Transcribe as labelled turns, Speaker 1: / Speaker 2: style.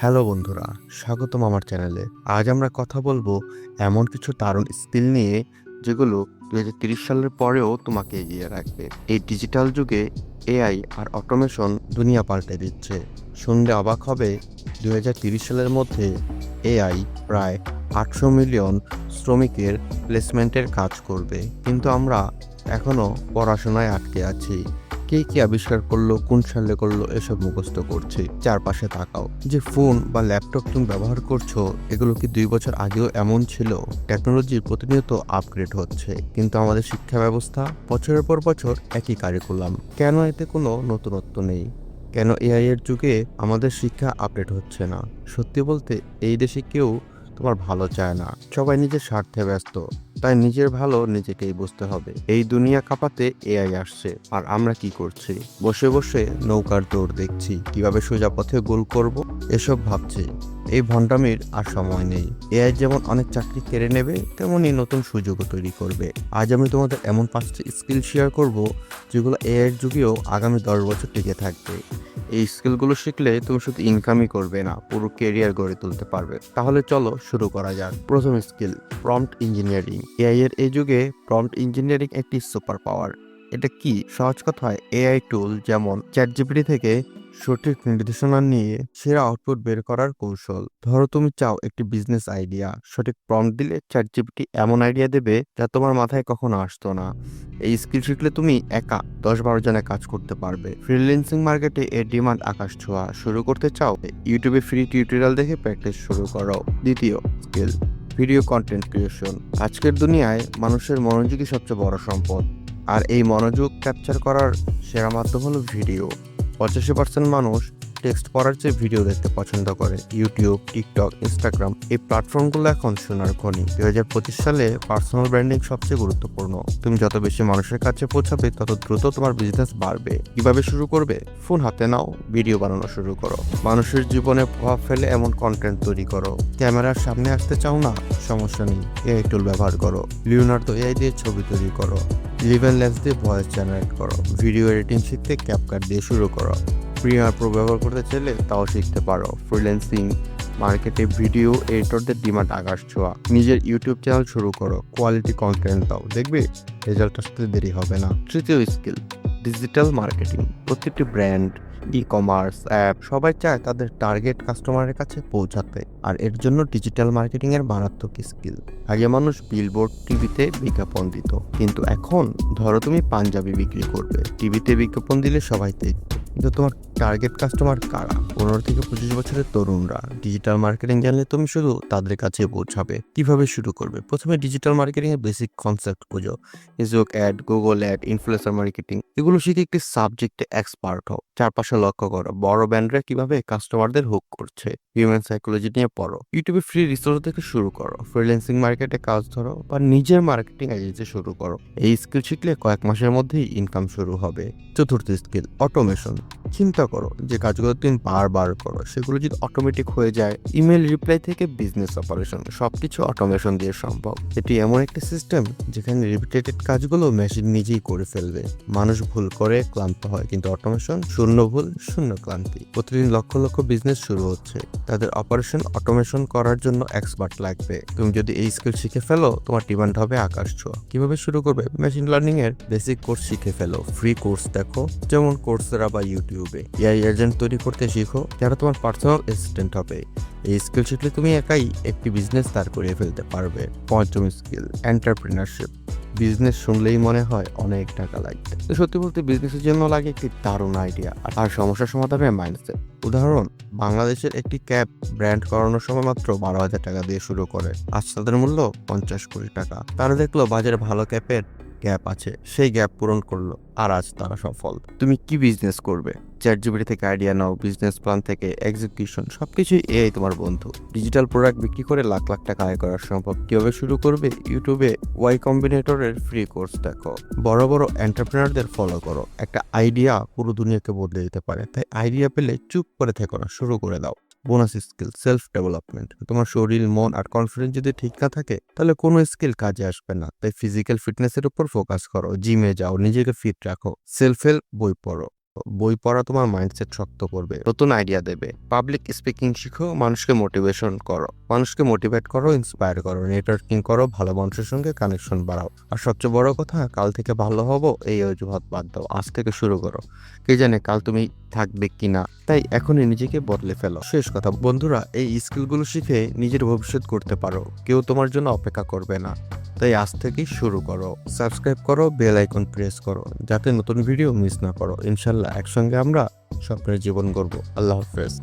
Speaker 1: Hello বন্ধুরা, স্বাগতম আমার চ্যানেলে। আজ আমরা কথা বলব এমন কিছু দারুণ স্কিল নিয়ে, যেগুলো দু সালের পরেও তোমাকে এগিয়ে রাখবে। এই ডিজিটাল যুগে এআই আর অটোমেশন দুনিয়া পাল্টে দিচ্ছে। শুনলে অবাক হবে দু সালের মধ্যে এআই প্রায় আটশো মিলিয়ন শ্রমিকের প্লেসমেন্টের কাজ করবে। কিন্তু আমরা এখনও পড়াশোনায় আটকে আছি। কে কি আবিষ্কার করল, কোন সালে করল, এসব মুখস্থ করছি। চারপাশে তাকাও। যে ফোন বা ল্যাপটপ তুমি ব্যবহার করছ, এগুলো কি দুই বছর আগেও এমন ছিল? টেকনোলজি প্রতিনিয়ত আপগ্রেড হচ্ছে। কিন্তু আমাদের শিক্ষা ব্যবস্থা, বছরের পর বছর একই কারিকুলাম কেন এতে কোনো নতুনত্ব নেই? কেন এআই এর যুগে আমাদের শিক্ষা আপডেট হচ্ছে না? সত্যি বলতে, এই দেশে কেউ তোমার ভালো চায় না। সবাই নিজের স্বার্থে ব্যস্ত, তাই নিজের ভালো নিজেকেই বুঝতে হবে। এই দুনিয়া কাঁপাতে এআই আসছে, আর আমরা কি করছি? বসে বসে নৌকার দৌড় দেখছি, কীভাবে সোজা পথে গোল করব? এসব ভাবছি। এই ভণ্ডামির আর সময় নেই। এআই যেমন অনেক চাকরি কেড়ে নেবে তেমনই নতুন সুযোগও তৈরি করবে। আজ আমি তোমাদের এমন পাঁচটি স্কিল শেয়ার করব, যেগুলো এআইয়ের যুগেও আগামী দশ বছর টিকে থাকবে। এই স্কিলগুলো শিখলে তুমি শুধু ইনকামই করবে না, পুরো কেরিয়ার গড়ে তুলতে পারবে। তাহলে চলো শুরু করা যাক। প্রথম স্কিল প্রম্পট ইঞ্জিনিয়ারিং এআই এর এই যুগে প্রম্পট ইঞ্জিনিয়ারিং একটি সুপার পাওয়ার এটা কি? সহজ কথায় এআই টুল যেমন চ্যাট জিপিটি থেকে সঠিক নির্দেশনা নিয়ে সেরা আউটপুট বের করার কৌশল। ধরো তুমি চাও একটি বিজনেস আইডিয়া সঠিক প্রম্পট দিলে চ্যাট এমন আইডিয়া দেবে যা তোমার মাথায় কখনো আসতো না। এই স্কিল শিখলে তুমি একা দশ বারো জনে কাজ করতে পারবে। ফ্রিল্যান্সিং মার্কেটে এর ডিমান্ড আকাশ ছোঁয়া। শুরু করতে চাও ইউটিউবে ফ্রি টিউটোরিয়াল দেখে প্র্যাকটিস শুরু করো। দ্বিতীয় স্কিল ভিডিও কন্টেন্ট ক্রিয়েশন আজকের দুনিয়ায় মানুষের মনোযোগই সবচেয়ে বড় সম্পদ। আর এই মনোযোগ ক্যাপচার করার সেরা মাধ্যম হলো ভিডিও পঁচাশি পার্সেন্ট মানুষ টেক্সট পড়ার চেয়ে ভিডিও দেখতে পছন্দ করে। ইউটিউব টিকটক ইনস্টাগ্রাম এই প্ল্যাটফর্মগুলো এখন সোনার খনি। দু হাজার পঁচিশ সালে পার্সোনাল ব্র্যান্ডিং সবচেয়ে গুরুত্বপূর্ণ। তুমি যত বেশি মানুষের কাছে পৌঁছাবে, তত দ্রুত তোমার বিজনেস বাড়বে। কীভাবে শুরু করবে? ফোন হাতে নাও ভিডিও বানানো শুরু করো। মানুষের জীবনে প্রভাব ফেলে এমন কন্টেন্ট তৈরি করো। ক্যামেরার সামনে আসতে চাও না? সমস্যা নেই এআই টুল ব্যবহার করো। লিওনার্দো এআই দিয়ে ছবি তৈরি করো। লিভেন লেন্স দিয়ে ভয়েস জেনারেট করো ভিডিও এডিটিং শিখতে ক্যাপকাট দিয়ে শুরু করো। প্রিমিয়ার প্রো ব্যবহার করতে চাইলে তাও শিখতে পারো। ফ্রিল্যান্সিং মার্কেটে ভিডিও এডিটরদের ডিমান্ড আকাশ ছোঁয়া। নিজের ইউটিউব চ্যানেল শুরু করো। কোয়ালিটি কন্টেন্ট দাও। দেখবে রেজাল্ট আসতে দেরি হবে না। তৃতীয় স্কিল ডিজিটাল মার্কেটিং প্রত্যেকটি ব্র্যান্ড ই কমার্স অ্যাপ সবাই চায় তাদের টার্গেট কাস্টমারের কাছে পৌঁছাতে। আর এর জন্য ডিজিটাল মার্কেটিং এর মারাত্মক স্কিল আগে মানুষ বিলবোর্ড টিভিতে বিজ্ঞাপন দিত। কিন্তু এখন ধরো তুমি পাঞ্জাবি বিক্রি করবে। টিভিতে বিজ্ঞাপন দিলে সবাই দেখবে। কিন্তু তোমার টার্গেট কাস্টমার কারা? পনেরো থেকে পঁচিশ বছরের তরুণরা। ডিজিটাল মার্কেটিং জানলে তুমি শুধু তাদের কাছে পৌঁছাবে। কীভাবে শুরু করবে? প্রথমে ডিজিটাল মার্কেটিং এর বেসিক কনসেপ্ট বুঝো Facebook ad Google ad influencer marketing এগুলো শিখে একটি সাবজেক্টে এক্সপার্ট হও। চারপাশে লক্ষ্য করো, বড় ব্র্যান্ডরা কীভাবে কাস্টমারদের হুক করছে। হিউম্যান সাইকোলজি নিয়ে পড়ো। ইউটিউবে ফ্রি রিসোর্স থেকে শুরু করো। ফ্রিল্যান্সিং মার্কেটে কাজ ধরো বা নিজের মার্কেটিং এজেন্সি শুরু করো। এই স্কিল শিখলে কয়েক মাসের মধ্যেই ইনকাম শুরু হবে। চতুর্থ স্কিল অটোমেশন চিন্তা করো যে কাজগুলো তুমি বারবার করো, সেগুলো যদি অটোমেটিক হয়ে যায় ইমেল রিপ্লাই থেকে বিজনেস অপারেশন সবকিছু অটোমেশন দিয়ে সম্ভব। এটি এমন একটি সিস্টেম যেখানে রিপিটেটেড কাজগুলো মেশিন নিজেই করে ফেলবে। মানুষ ভুল করে, ক্লান্ত হয়, কিন্তু অটোমেশন শূন্য ভুল, শূন্য ক্লান্তি। প্রতিদিন লক্ষ লক্ষ বিজনেস শুরু হচ্ছে। তাদের অপারেশন অটোমেশন করার জন্য এক্সপার্ট লাগবে। তুমি যদি এই স্কিল শিখে ফেলো, তোমার ডিমান্ড হবে আকাশ ছোঁয়া। কীভাবে শুরু করবে? মেশিন লার্নিং এর বেসিক কোর্স শিখে ফেলো। ফ্রি কোর্স দেখো, যেমন কোর্সেরা বা ইউটিউবে এআই এজেন্ট তৈরি করতে শিখো যারা তোমার পার্সোনাল অ্যাসিস্ট্যান্ট হবে। এই স্কিল শিখলে তুমি একাই একটি বিজনেস দাঁড় করিয়ে ফেলতে পারবে। পঞ্চম স্কিল এন্টারপ্রিনারশিপ বিজনেস শুনলেই মনে হয় অনেক টাকা লাগবে। তো সত্যি বলতে বিজনেসের জন্য লাগে একটি দারুণ আইডিয়া আর সমস্যা সমাধানের মাইন্ডসেট উদাহরণ, বাংলাদেশের একটি ক্যাব ব্র্যান্ড করানোর সময় মাত্র বারো হাজার টাকা দিয়ে শুরু করে। আজ তাদের মূল্য পঞ্চাশ কোটি টাকা। তারা দেখল বাজারে ভালো ক্যাপের গ্যাপ আছে, সেই গ্যাপ পূরণ করল, আর আজ তারা সফল। তুমি কি বিজনেস করবে? চ্যাট জিবিটি থেকে আইডিয়া নাও বিজনেস প্ল্যান থেকে এক্সিকিউশন সবকিছুই এআই তোমার বন্ধু। ডিজিটাল প্রোডাক্ট বিক্রি করে লাখ লাখ টাকা আয় করা সম্ভব। কীভাবে শুরু করবে? ইউটিউবে ওয়াই কম্বিনেটরের ফ্রি কোর্স দেখো। বড় বড় এন্টারপ্রেনারদের ফলো করো। একটা আইডিয়া পুরো দুনিয়াকে বদলে দিতে পারে। তাই আইডিয়া পেলে চুপ করে থেকো শুরু করে দাও। বোনাস স্কিল সেলফ ডেভেলপমেন্ট তোমার শরীর, মন আর কনফিডেন্স যদি ঠিক না থাকে, তাহলে কোনো স্কিল কাজে আসবে না। তাই ফিজিক্যাল ফিটনেসের উপর ফোকাস করো। জিমে যাও, নিজেকে ফিট রাখো। সেলফ হেল্প বই পড়ো। বই পড়া তোমার মাইন্ডসেট শক্ত করবে, নতুন আইডিয়া দেবে। পাবলিক স্পিকিং শিখো, মানুষকে মোটিভেশন করো। মানুষকে মোটিভেট করো ইন্সপায়ার করো নেটওয়ার্কিং করো, ভালো মানুষের সঙ্গে কানেকশন বাড়াও। আর সবচেয়ে বড় কথা, কাল থেকে ভালো হব, এই অজুহাত বাদ দাও, আজ থেকে শুরু করো। কে জানে কাল তুমি থাকবে কিনা? তাই এখনই নিজেকে বদলে ফেলো। শেষ কথা, বন্ধুরা, এই স্কিলগুলো শিখে নিজের ভবিষ্যৎ করতে পারো। কেউ তোমার জন্য অপেক্ষা করবে না। তাই আজ থেকেই শুরু করো। সাবস্ক্রাইব করো, বেল আইকন প্রেস করো, যাতে নতুন ভিডিও মিস না করো। ইনশাল্লাহ একসঙ্গে আমরা স্বপ্নের জীবন করব আল্লাহ হাফেজ।